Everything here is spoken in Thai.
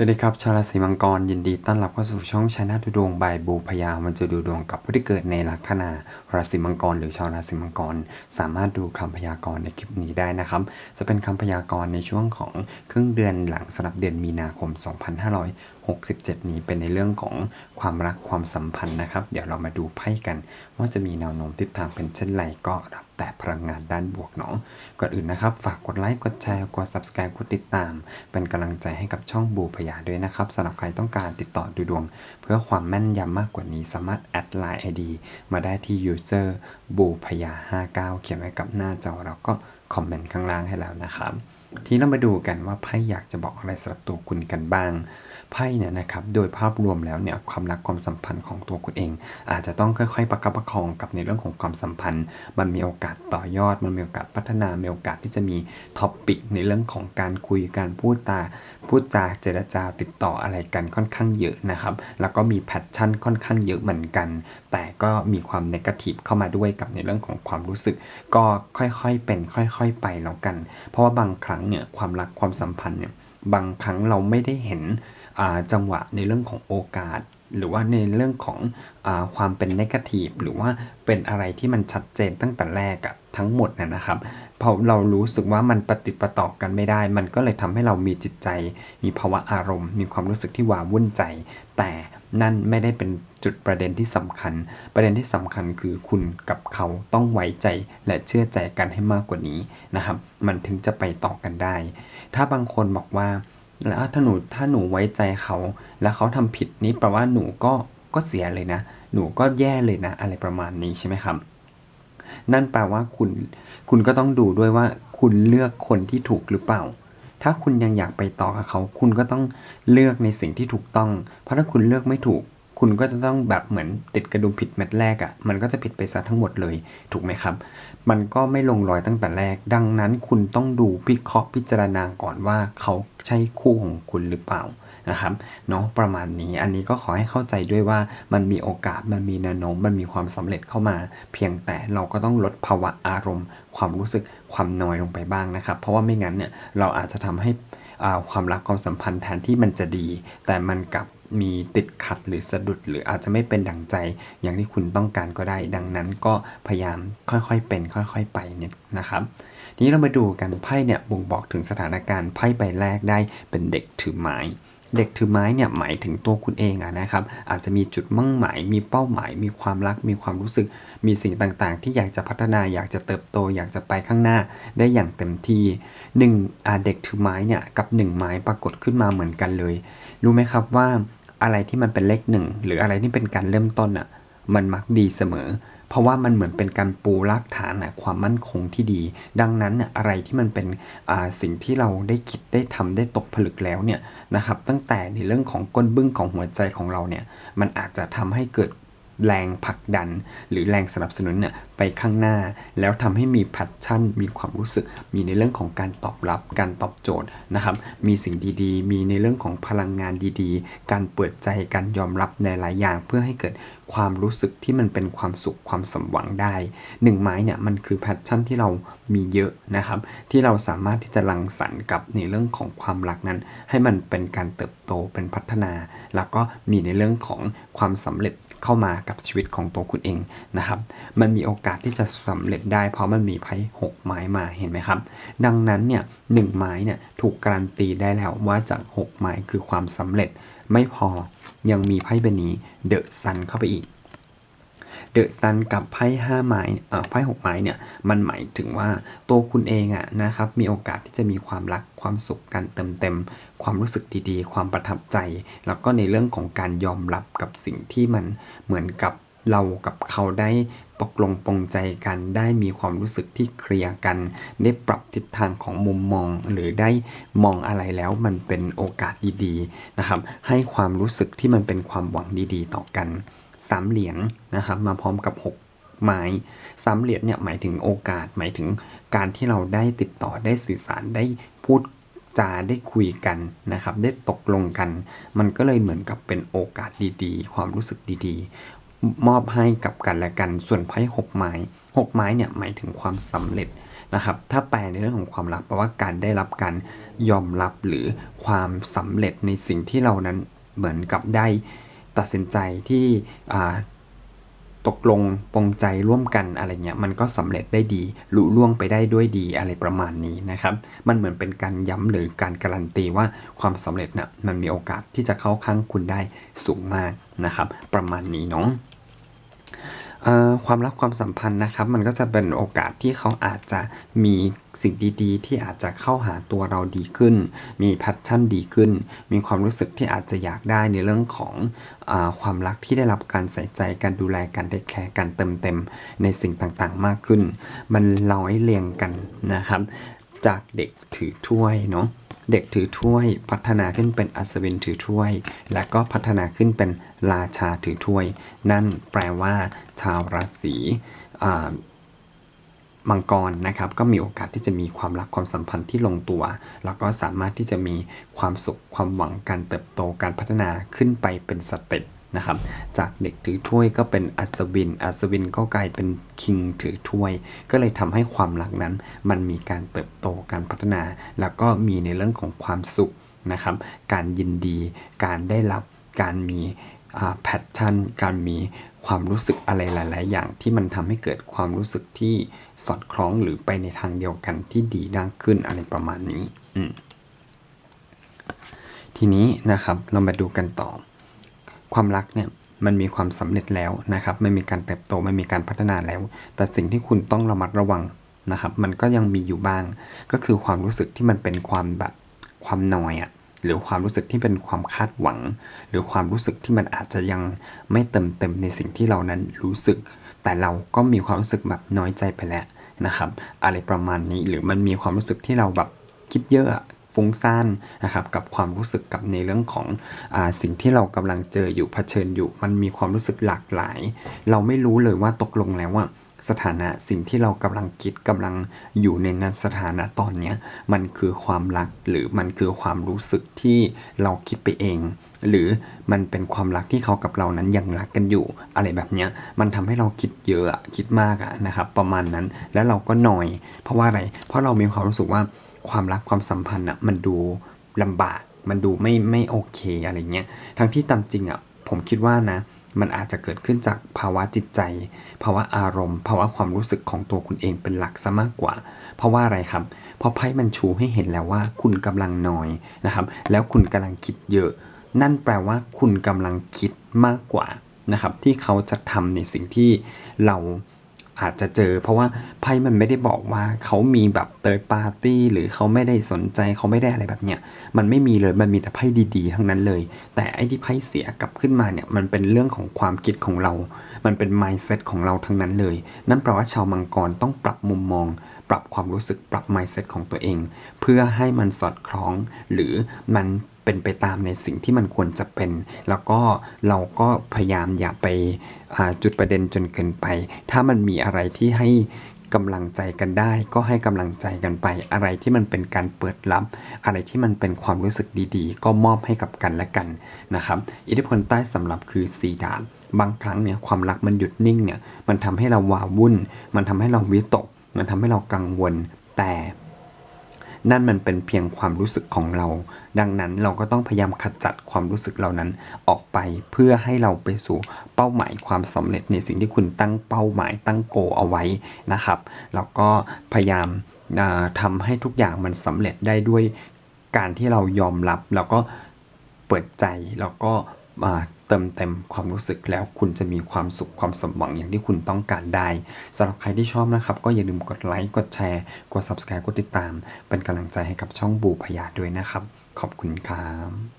สวัสดีครับชาวราศีมังกรยินดีต้อนรับเข้าสู่ช่องชนะดูดวงบายบูพยามันจะดูดวงกับผู้ที่เกิดในลัคนาราศีมังกร หรือชาวราศีมังกร สามารถดูคำพยากรณ์ในคลิปนี้ได้นะครับ จะเป็นคำพยากรณ์ในช่วงของครึ่งเดือนหลังสำหรับเดือนมีนาคม 67 นี้เป็นในเรื่องของความรักความสัมพันธ์นะครับ เดี๋ยวเรามาดูไพ่กัน ว่าจะมีแนวโน้มทิศทางเป็นเช่นไรก็รับแต่พลังงานด้านบวกเนาะก่อนอื่นนะครับ ฝากกดไลค์กดแชร์กด subscribe กดติดตาม เป็นกำลังใจให้กับช่องบูพยาด้วยนะครับสำหรับใครต้องการติดต่อดูดวง เพื่อความแม่นยำมากกว่านี้สามารถแอดไลน์ ID มาได้ที่ user บูพยา59เขียนไว้กับหน้าจอแล้วก็คอมเมนต์ข้างล่างให้แล้วนะครับ ทีนี้เรามาดูกันว่าไพ่อยากจะบอกอะไรสำหรับตัวคุณกันบ้างไพ่เนี่ยนะครับโดยภาพรวมแล้วเนี่ยความรักความสัมพันธ์ของตัวคุณเอง อาจจะต้องค่อยๆประคับประคองกับในเรื่องของความสัมพันธ์ มันมีโอกาสต่อยอด มันมีโอกาสพัฒนา มีโอกาสที่จะมีท็อปปิกในเรื่องของการคุยการพูดตา พูดจาเจรจาติดต่ออะไรกันค่อนข้างเยอะนะครับ แล้วก็มีแพชชั่นค่อนข้างเยอะเหมือนกัน แต่ก็มีความเนกาทีฟเข้ามาด้วยกับในเรื่องของความรู้สึก ก็ค่อยๆเป็น ค่อย ๆ ไปแล้วกัน เพราะว่าบางครั้งเนี่ยความรักความสัมพันธ์เนี่ยบางครั้งเราไม่ได้เห็นจังหวะในเรื่องของโอกาส หรือว่าในเรื่องของอความเป็นนกาทีฟหรือว่าเป็นอะไรที่มันชัดเจนตั้งแต่แรกอะทั้งหมดนะนะครับ พอเรารู้สึกว่ามันปฏิประต่อกันไม่ได้ มันก็เลยทำให้เรามีจิตใจ มีภาวะอารมณ์ มีความรู้สึกที่หวาวุ่นใจ แต่นั่นไม่ได้เป็นจุดประเด็นที่สำคัญ ประเด็นที่สำคัญคือคุณกับเขาต้องไว้ใจและเชื่อใจกันให้มากกว่านี้นะครับ มันถึงจะไปต่อกันได้ ถ้าบางคนบอกว่า แล้วถ้าหนูถ้าหนูไว้ใจเขา แล้วเขาทำผิดนี้แปลว่าหนูก็ก็เสียเลยนะ หนูก็แย่เลยนะ อะไรประมาณนี้ใช่ไหมครับ นั่นแปลว่าคุณ คุณก็ต้องดูด้วยว่าคุณเลือกคนที่ถูกหรือเปล่า ถ้าคุณยังอยากไปต่อกับเขา คุณก็ต้องเลือกในสิ่งที่ถูกต้อง เพราะถ้าคุณเลือกไม่ถูก คุณก็จะต้องแบบเหมือนติดกระดุมผิดเม็ดแรกอะ่ะ มันก็จะผิดไปซะทั้งหมดเลย ถูกไหมครับ มันก็ไม่ลงรอยตั้งแต่แรก ดังนั้นคุณต้องดูพิเคราะห์พิจารณาก่อนว่าเขาใช่คู่ของคุณหรือเปล่า นะครับเนาะประมาณนี้อันนี้ก็ขอให้เข้าใจด้วยว่ามันมีโอกาสมันมีแนวโน้มมันมีความสำเร็จเข้ามา เพียงแต่เราก็ต้องลดภาวะอารมณ์ ความรู้สึกความนอยลงไปบ้างนะครับ เพราะว่าไม่งั้นเนี่ยเราอาจจะทำให้ความรักความสัมพันธ์แทนที่มันจะดี แต่มันกลับมีติดขัดหรือสะดุดหรืออาจจะไม่เป็นดังใจอย่างที่คุณต้องการก็ได้ ดังนั้นก็พยายามค่อยๆเป็น ค่อยๆไปเนี่ยนะครับ ทีนี้เรามาดูกันไพ่เนี่ยบ่งบอกถึงสถานการณ์ไพ่ใบแรกได้เป็นเด็กถือไม้ เด็กถือไม้เนี่ยหมายถึงตัวคุณเองอะนะครับ อาจจะมีจุดมุ่งหมาย มีเป้าหมาย มีความรัก มีความรู้สึก มีสิ่งต่างๆ ที่อยากจะพัฒนา อยากจะเติบโต อยากจะไปข้างหน้าได้อย่างเต็มที่หนึ่งเด็กถือไม้เนี่ยกับหนึ่งไม้ปรากฏขึ้นมาเหมือนกันเลย รู้ไหมครับว่าอะไรที่มันเป็นเลขหนึ่งหรืออะไรที่เป็นการเริ่มต้นอะมันมักดีเสมอ เพราะว่ามันเหมือนเป็นการปูรากฐานนะความมั่นคงที่ดี ดังนั้นอะไรที่มันเป็นสิ่งที่เราได้คิดได้ทำได้ตกผลึกแล้วเนี่ยนะครับตั้งแต่ในเรื่องของก้นบึ้งของหัวใจของเราเนี่ยมันอาจจะทำให้เกิดแรงผลักดัน หรือแรงสนับสนุนเนี่ยไปข้างหน้า แล้วทำให้มีแพชชั่น มีความรู้สึก มีในเรื่องของการตอบรับ การตอบโจทย์นะครับ มีสิ่งดีๆ มีในเรื่องของพลังงานดีๆ การเปิดใจ การยอมรับในหลายอย่างเพื่อให้เกิด ความรู้สึกที่มันเป็นความสุขความสมหวังได้หนึ่งไม้เนี่ยมันคือแพชชั่นที่เรามีเยอะนะครับ ที่เราสามารถที่จะรังสรรค์กับในเรื่องของความรักนั้น ให้มันเป็นการเติบโตเป็นพัฒนา แล้วก็มีในเรื่องของความสำเร็จเข้ามากับชีวิตของตัวคุณเองนะครับ มันมีโอกาสที่จะสำเร็จได้ เพราะมันมีไพ่หกไม้มาเห็นไหมครับ ดังนั้นเนี่ยหนึ่งไม้เนี่ยถูกการันตีได้แล้วว่าจากหกไม้คือความสำเร็จไม่พอ ยังมีไพ่ใบนี้เดอะซันเข้าไปอีกเดอะซันกับไพ่ห้าไม้เอ่อไพ่หกไม้เนี่ยมันหมายถึงว่าตัวคุณเองอะนะครับมีโอกาสที่จะมีความรักความสุขการเติมเต็ม ความรู้สึกดีๆ ความประทับใจ แล้วก็ในเรื่องของการยอมรับกับสิ่งที่มันเหมือนกับเรากับเขาได้ ตกลงปรงใจกันได้มีความรู้สึกที่เคลียร์กัน ได้ปรับทิศทางของมุมมอง หรือได้มองอะไรแล้วมันเป็นโอกาสดีๆนะครับ ให้ความรู้สึกที่มันเป็นความหวังดีๆ ต่อกันสามเหรียญนะครับมาพร้อมกับหกไม้สามเหรียญเนี่ยหมายถึงโอกาสหมายถึงการที่เราได้ติดต่อได้สื่อสารได้พูดจาได้คุยกันนะครับ ได้ตกลงกัน มันก็เลยเหมือนกับเป็นโอกาสดีๆ ความรู้สึกดีๆ มอบให้กับกันและกัน ส่วนไพ่หกไม้หกไม้เนี่ยหมายถึงความสำเร็จนะครับ ถ้าแปลในเรื่องของความรักแปลว่าการได้รับการยอมรับหรือความสำเร็จในสิ่งที่เรานั้นเหมือนกับได้ตัดสินใจที่ตกลงปรงใจร่วมกันอะไรเงี้ยมันก็สำเร็จได้ดีลุล่วงไปได้ด้วยดีอะไรประมาณนี้นะครับ มันเหมือนเป็นการย้ำหรือการการันตีว่าความสำเร็จน่ะมันมีโอกาสที่จะเข้าข้างคุณได้สูงมาก นะครับ ประมาณนี้เนาะเอ่อความรักความสัมพันธ์นะครับ มันก็จะเป็นโอกาสที่เขาอาจจะมีสิ่งดีๆ ที่อาจจะเข้าหาตัวเราดีขึ้น มีแพชชั่นดีขึ้น มีความรู้สึกที่อาจจะอยากได้ในเรื่องของอความรักที่ได้รับการใส่ใจการดูแลการเทคแคร์การเติมเต็มในสิ่งต่างๆ มากขึ้น มันร้อยเรียงกันนะครับ จากเด็กถือถ้วยเนาะ เด็กถือถ้วย พัฒนาขึ้นเป็นอัศวินถือถ้วย และก็พัฒนาขึ้นเป็นราชาถือถ้วย นั่นแปลว่า ชาวราศีมังกรนะครับก็มีโอกาสที่จะมีความรักความสัมพันธ์ที่ลงตัว แล้วก็สามารถที่จะมีความสุขความหวังการเติบโตการพัฒนาขึ้นไปเป็นสเต็ป นะครับ จากเด็กถือถ้วยก็เป็นอัศวิน อัศวินก็กลายเป็นคิงถือถ้วย ก็เลยทำให้ความรักนั้น มันมีการเติบโตการพัฒนา แล้วก็มีในเรื่องของความสุขนะครับ การยินดี การได้รับ การมีแพชชั่น การมีความรู้สึกอะไรหลาย ๆ อย่างที่มันทำให้เกิดความรู้สึกที่สอดคล้องหรือไปในทางเดียวกันที่ดีดังขึ้นอะไรประมาณนี้อืทีนี้นะครับเรามาดูกันต่อ ความรักเนี่ยมันมีความสำเร็จแล้วนะครับไม่มีการเติบโตไม่มีการพัฒนาแล้ว แต่สิ่งที่คุณต้องระมัดระวังนะครับ มันก็ยังมีอยู่บ้าง ก็คือความรู้สึกที่มันเป็นความแบบความนอยอะหรือความรู้สึกที่เป็นความคาดหวัง หรือความรู้สึกที่มันอาจจะยังไม่เต็มเต็มในสิ่งที่เรานั้นรู้สึก แต่เราก็มีความรู้สึกแบบน้อยใจไปแล้วนะครับ อะไรประมาณนี้หรือมันมีความรู้สึกที่เราแบบคิดเยอะ ฟุ้งซ่านนะครับกับความรู้สึกกับในเรื่องของอสิ่งที่เรากำลังเจออยู่เผชิญอยู่ มันมีความรู้สึกหลากหลาย เราไม่รู้เลยว่าตกลงแล้วว่าสถานะสิ่งที่เรากำลังคิดกำลังอยู่ในนั้นสถานะตอนเนี้ยมันคือความรักหรือมันคือความรู้สึกที่เราคิดไปเอง หรือมันเป็นความรักที่เขากับเรานั้นยังรักกันอยู่ อะไรแบบเนี้ยมันทำให้เราคิดเยอะคิดมากอะนะครับ ประมาณนั้นแล้วเราก็หน่อย เพราะว่าอะไรเพราะเรามีความรู้สึกว่า ความรักความสัมพันธ์อะมันดูลำบากมันดูไม่ไม่โอเคอะไรเงี้ยทั้งที่ตามจริงอะผมคิดว่านะ มันอาจจะเกิดขึ้นจากภาวะจิตใจ ภาวะอารมณ์ ภาวะความรู้สึกของตัวคุณเองเป็นหลักซะมากกว่า เพราะว่าอะไรครับ เพราะไพ่มันชูให้เห็นแล้วว่าคุณกำลังนอยนะครับ แล้วคุณกำลังคิดเยอะ นั่นแปลว่าคุณกำลังคิดมากกว่านะครับที่เขาจะทำในสิ่งที่เรา อาจจะเจอ เพราะว่าไพ่มันไม่ได้บอกว่าเขามีแบบเติร์ดปาร์ตี้หรือเขาไม่ได้สนใจเขาไม่ได้อะไรแบบเนี้ยมันไม่มีเลยมันมีแต่ไพ่ดีๆ ทั้งนั้นเลย แต่ไอ้ที่ไพ่เสียกลับขึ้นมาเนี่ยมันเป็นเรื่องของความคิดของเรา มันเป็น mindset ของเราทั้งนั้นเลย นั่นแปลว่าชาวมังกรต้องปรับมุมมอง ปรับความรู้สึกปรับ mindset ของตัวเอง เพื่อให้มันสอดคล้องหรือมัน เป็นไปตามในสิ่งที่มันควรจะเป็น แล้วก็เราก็พยายามอย่าไปจุดประเด็นจนเกินไป ถ้ามันมีอะไรที่ให้กำลังใจกันได้ ก็ให้กำลังใจกันไป อะไรที่มันเป็นการเปิดรับ อะไรที่มันเป็นความรู้สึกดีๆ ก็มอบให้กับกันและกันนะครับ อิทธิพลใต้สำหรับคือสีดาบ บางครั้งเนี่ยความรักมันหยุดนิ่งเนี่ย มันทำให้เราวาวุ่น มันทำให้เราวิตก มันทำให้เรากังวล แต่ นั่นมันเป็นเพียงความรู้สึกของเรา ดังนั้นเราก็ต้องพยายามขจัดความรู้สึกเหล่านั้นออกไปเพื่อให้เราไปสู่เป้าหมายความสำเร็จในสิ่งที่คุณตั้งเป้าหมายตั้งโกเอาไว้นะครับแล้วก็พยายามอ่าทำให้ทุกอย่างมันสำเร็จได้ด้วยการที่เรายอมรับแล้วก็เปิดใจแล้วก็ เติมเต็มความรู้สึกแล้วคุณจะมีความสุขความสมหวังอย่างที่คุณต้องการได้สำหรับใครที่ชอบนะครับ ก็อย่าลืมกดไลค์กดแชร์กด subscribe กดติดตาม เป็นกำลังใจให้กับช่องบูพยาด้วยนะครับ ขอบคุณครับ